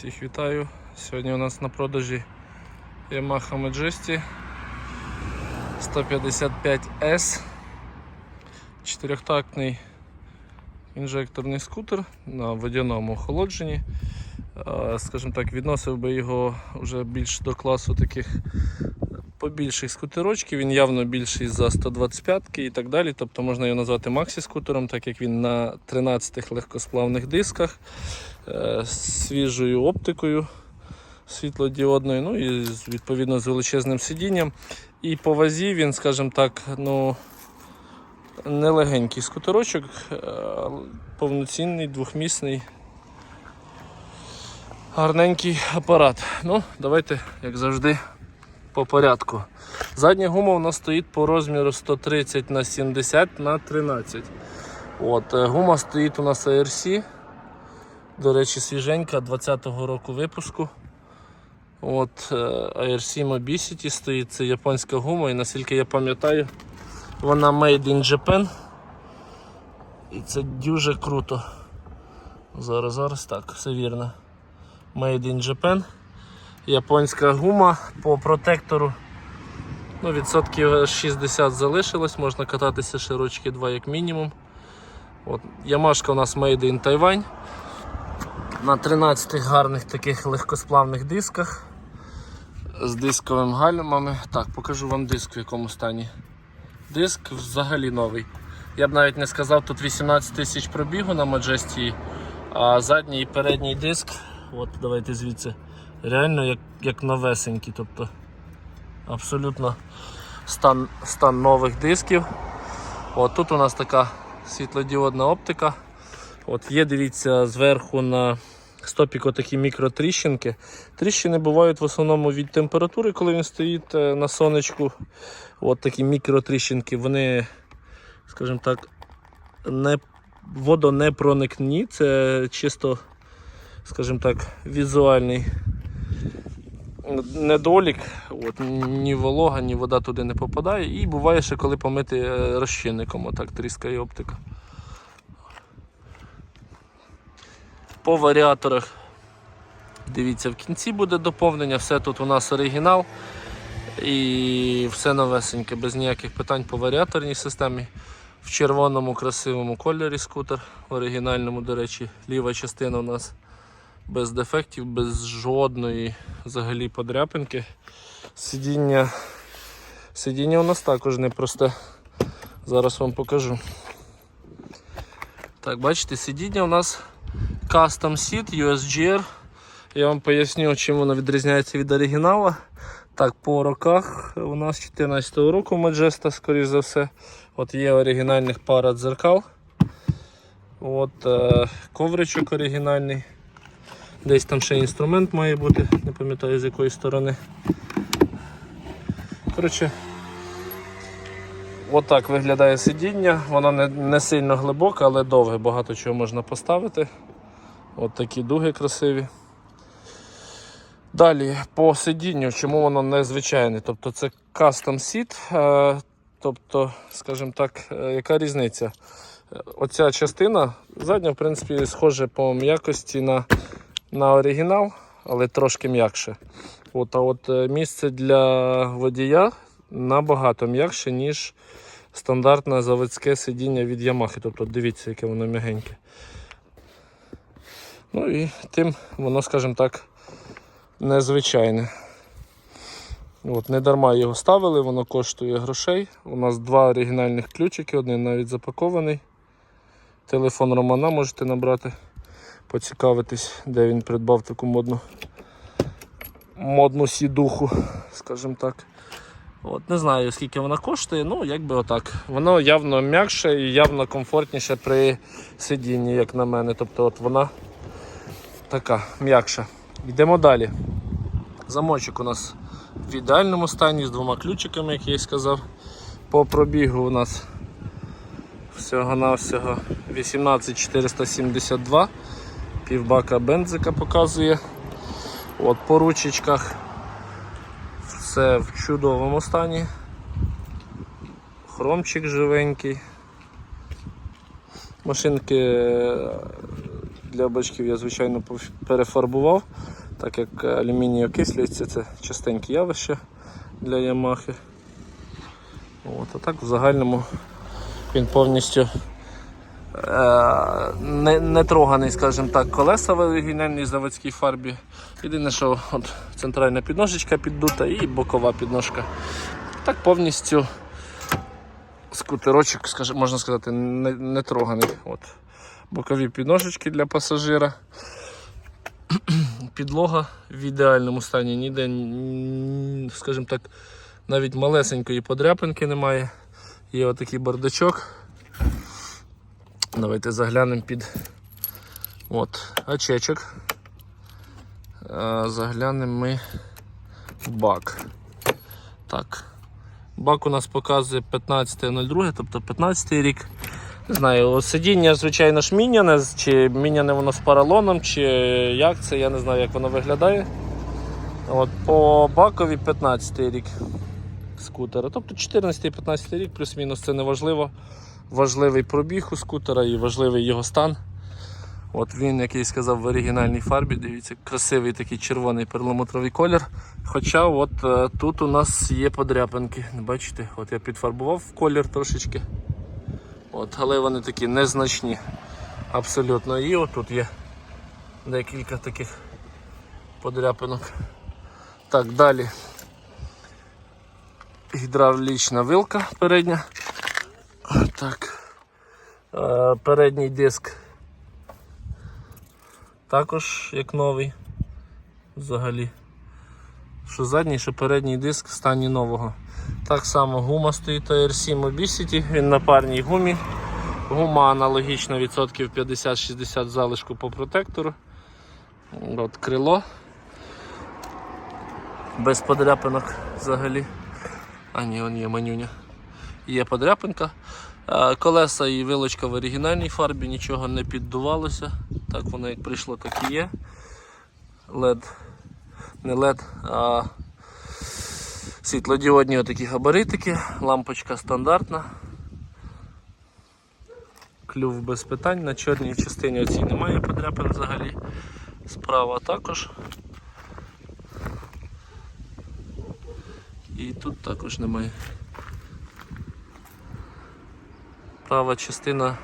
Всіх вітаю. Сьогодні у нас на продажі Yamaha Majesty 155S. Чотирьохтактний інжекторний скутер на водяному охолодженні. Скажімо так, відносив би його вже більш до класу таких побільших скутерочків. Він явно більший за 125 і так далі. Тобто можна його назвати максі скутером, так як він на 13 легкосплавних дисках свіжою оптикою світлодіодною, ну і відповідно з величезним сидінням. І по вазі він, скажімо так, ну, нелегенький скутерочок, е, повноцінний, двохмісний. Гарненький апарат. Ну, давайте, як завжди, по порядку. Задня гума у нас стоїть по розміру 130 на 70 на 13. От, е, гума стоїть у нас ARC. До речі, свіженька 20-го року випуску. От е, ARC Mobicity стоїть, це японська гума, і наскільки я пам'ятаю, вона made in Japan. І це дуже круто. Зараз, зараз так, все вірно. Made in Japan. Японська гума по протектору. Ну, відсотків 60 залишилось, можна кататися ще рочки 2 як мінімум. От, Ямашка у нас made in Taiwan. На 13 гарних таких легкосплавних дисках з дисковими гальмами. Так, покажу вам диск в якому стані. Диск взагалі новий. Я б навіть не сказав, тут 18 тисяч пробігу на Majesty, а задній і передній диск, от давайте звідси, реально як, як новесенький. Тобто абсолютно стан, стан нових дисків. От тут у нас така світлодіодна оптика. От є, дивіться, зверху на стопіку такі мікротріщинки. Тріщини бувають в основному від температури, коли він стоїть е, на сонечку. От такі мікротріщинки, вони, скажімо так, не, водонепроникні. Це чисто, скажімо так, візуальний недолік. От, ні волога, ні вода туди не попадає. І буває ще коли помити е, розчинником, отак тріскає оптика. По варіаторах. Дивіться, в кінці буде доповнення, все тут у нас оригінал і все новесеньке, без ніяких питань по варіаторній системі. В червоному красивому кольорі скутер, в оригінальному, до речі, ліва частина у нас без дефектів, без жодної взагалі подряпинки. Сидіння, сидіння у нас також непросте. Зараз вам покажу. Так, бачите, сидіння у нас Custom Seat USGR. Я вам поясню, чим воно відрізняється від оригіналу. Так, по роках у нас 14 го року Majesty, скоріш за все. От є оригінальних пара дзеркал. От е, ковричок оригінальний. Десь там ще інструмент має бути, не пам'ятаю з якої сторони. Коротше, отак виглядає сидіння. Воно не, не сильно глибоке, але довге, багато чого можна поставити. От такі дуги красиві. Далі по сидінню, чому воно незвичайне? Тобто це custom seat, е, тобто, скажімо так, е, яка різниця? Е, Оця частина задня, в принципі, схоже по м'якості на, на оригінал, але трошки м'якше. От, а от місце для водія набагато м'якше, ніж стандартне заводське сидіння від Yamaha. Тобто дивіться, яке воно м'ягеньке. Ну і тим воно, скажімо так, незвичайне. От, не дарма його ставили, воно коштує грошей. У нас два оригінальних ключики, один навіть запакований. Телефон Романа можете набрати, поцікавитись, де він придбав таку модну модну сідуху, скажімо так. От, Не знаю, скільки вона коштує, ну якби отак. Воно явно м'якше і явно комфортніше при сидінні, як на мене. Тобто от вона така м'якша. Йдемо далі. Замочок у нас в ідеальному стані з двома ключиками, як я і сказав. По пробігу у нас всього-навсього 18472. Півбака бензика показує. От по ручечках все в чудовому стані. Хромчик живенький. Машинки для бачків я, звичайно, перефарбував, так як алюміній окислюється, це частеньке явище для Ямахи. От, а так в загальному він повністю е, не, не троганий, скажімо так, колеса в оригінальній заводській фарбі. Єдине, що от, центральна підножечка піддута і бокова підножка. Так повністю скутерочок, можна сказати, не, не троганий. От. Бокові підножечки для пасажира. Підлога в ідеальному стані, ніде, скажімо так, навіть малесенької подряпинки немає. Є отакий бардачок. Давайте заглянемо під от, очечок. Е, Заглянемо ми в бак. Так. Бак у нас показує 15.02, тобто 15 рік. Не знаю, сидіння, звичайно ж, міняне, чи міняне воно з паралоном, чи як це, я не знаю, як воно виглядає. От, по бакові 15 рік скутера. Тобто 14-15 рік, плюс-мінус це не важливо. Важливий пробіг у скутера і важливий його стан. От він, й сказав, в оригінальній фарбі, дивіться, красивий такий червоний перламутровий колір. Хоча от е, тут у нас є подряпинки. Бачите, от я підфарбував колір трошечки. От, але вони такі незначні. Абсолютно. І от тут є декілька таких подряпинок. Так, далі. Гідравлічна вилка передня. Так. Е, передній диск також як новий. Взагалі. Що задній, що передній диск в стані нового. Так само гума стоїть AR7 Obesity, він на парній гумі. Гума аналогічна відсотків 50-60 залишку по протектору. От крило. Без подряпинок взагалі. А ні, он є манюня. Є подряпинка. Колеса і вилочка в оригінальній фарбі, нічого не піддувалося. Так воно як прийшло, так і є. LED, не LED, а світлодіодні отакі габаритики, лампочка стандартна. Клюв без питань, на чорній частині оцій немає подряпин взагалі. Справа також. І тут також немає. Права частина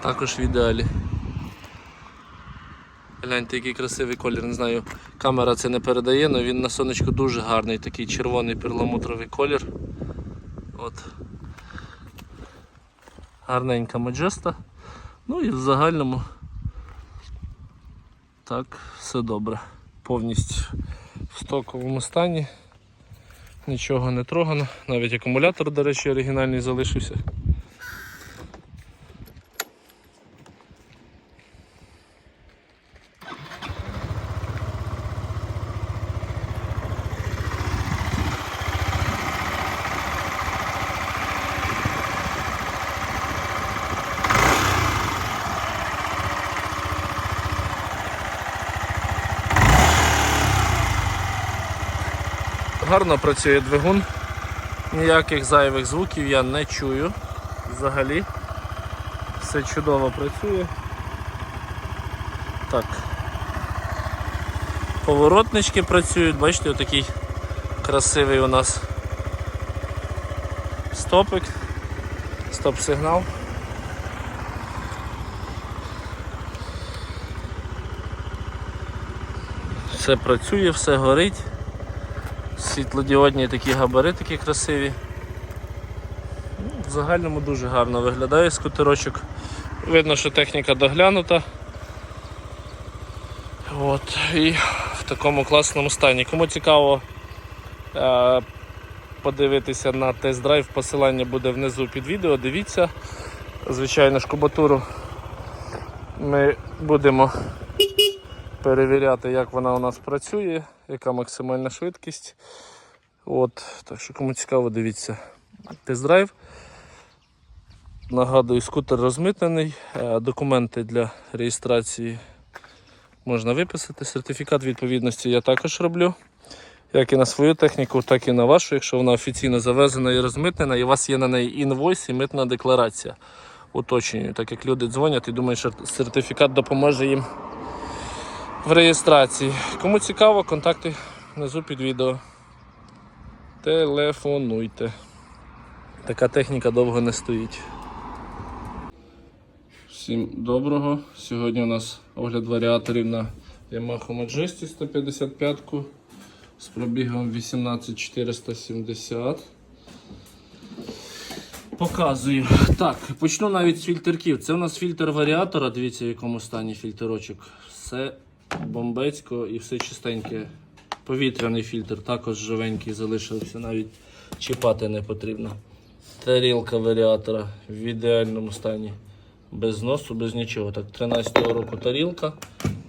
також в ідеалі. Гляньте, який красивий колір, не знаю, камера це не передає, але він на сонечку дуже гарний, такий червоний перламутровий колір. От. Гарненька маджеста. Ну і в загальному так, все добре. Повністю в стоковому стані. Нічого не трогано, навіть акумулятор, до речі, оригінальний залишився. Гарно працює двигун. Ніяких зайвих звуків я не чую взагалі. Все чудово працює. Так. Поворотнички працюють, бачите, отакий красивий у нас стопик, стоп-сигнал. Все працює, все горить. Світлодіодні такі габаритики красиві. Ну, В загальному дуже гарно виглядає скутерочок. Видно, що техніка доглянута. От, і в такому класному стані. Кому цікаво е, подивитися на тест-драйв, посилання буде внизу під відео. Дивіться. Звичайно, шкубатуру ми будемо перевіряти, як вона у нас працює, яка максимальна швидкість. От, так що кому цікаво, дивіться тест-драйв. Нагадую, скутер розмитнений, е, документи для реєстрації можна виписати. Сертифікат відповідності я також роблю. Як і на свою техніку, так і на вашу, якщо вона офіційно завезена і розмитнена, і у вас є на неї інвойс і митна декларація. уточнюю, так як люди дзвонять і думають, що сертифікат допоможе їм в реєстрації. Кому цікаво, контакти внизу під відео. Телефонуйте. Така техніка довго не стоїть. Всім доброго. Сьогодні у нас огляд варіаторів на Yamaha Majesty 155 з пробігом 18470. Показую. Так, почну навіть з фільтрків. Це у нас фільтр варіатора. Дивіться, в якому стані фільтрочок. Все бомбецько і все чистеньке. Повітряний фільтр також живенький залишився, навіть чіпати не потрібно. Тарілка варіатора в ідеальному стані. Без носу, без нічого. Так, 13-го року тарілка,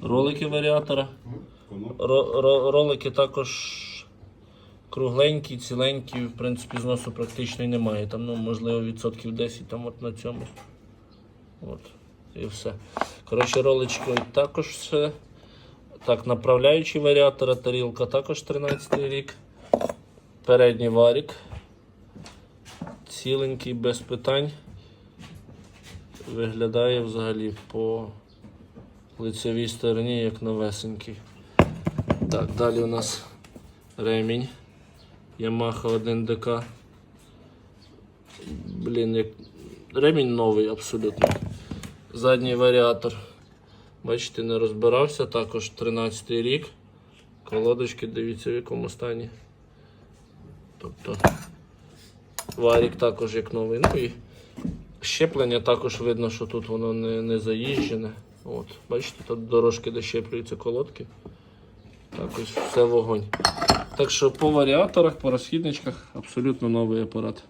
ролики варіатора. Ро- ро- ролики також кругленькі, ціленькі, в принципі, зносу практично немає. Там, ну, можливо, відсотків 10 там от на цьому. От. І все. Коротше, ролички також все. Так, направляючий варіатора, тарілка також 13 рік. Передній варік. Ціленький, без питань. Виглядає взагалі по лицевій стороні, як новесенький. Так, далі у нас ремінь. Yamaha 1DK. Блін, як ремінь новий абсолютно. Задній варіатор. Бачите, не розбирався, також 13 й рік. Колодочки, дивіться в якому стані. Тобто варік також як новий. Ну і щеплення також видно, що тут воно не, не заїжджене. От, бачите, тут дорожки, де щеплюються колодки. Так ось все вогонь. Так що по варіаторах, по розхідничках абсолютно новий апарат.